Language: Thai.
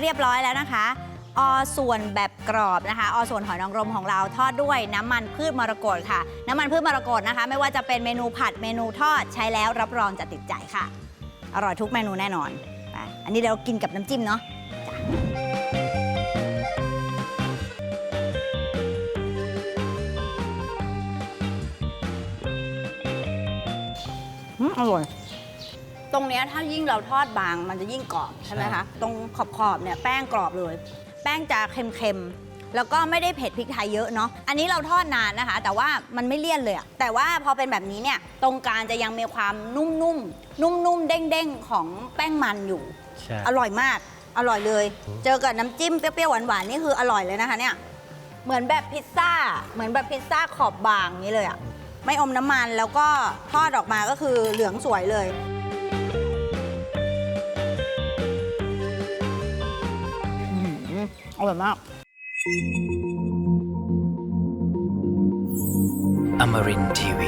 เรียบร้อยแล้วนะคะอส่วนแบบกรอบนะคะอส่วนหอยนางรมของเราทอดด้วยน้ำมันพืชมรกตค่ะ น้ำมันพืชมรกตนะคะ ไม่ว่าจะเป็นเมนูผัดเมนูทอดใช้แล้วรับรองจะติดใจค่ะ อร่อยทุกเมนูแน่นอนไปอันนี้เรากินกับน้ำจิ้มเนาะอร่อย ตรงเนี้ยถ้ายิ่งเราทอดบางมันจะยิ่งกรอบใช่ไหมใช่ คะตรงขอบขอบๆเนี่ยแป้งกรอบเลย แป้งจะเค็มๆแล้วก็ไม่ได้เผ็ดพริกไทยเยอะเนาะอันนี้เราทอดนานนะคะ แต่ว่ามันไม่เลี่ยนเลยอะแต่ว่าพอเป็นแบบนี้เนี่ยตรงกลางจะยังมีความนุ่มๆนุ่มๆเด้งๆของแป้งมันอยู่ ใช่ อร่อยมาก อร่อยเลยอืมเจอกับน้ำจิ้มเปรี้ยวๆหวานๆนี่คืออร่อยเลยนะคะเนี่ย เหมือนแบบพิซซ่า เหมือนแบบพิซซ่าขอบบางนี้เลยอะไม่อมน้ำมันแล้วก็ทอดออกมาก็คือเหลืองสวยเลย อร่อยมาก Amarin TV.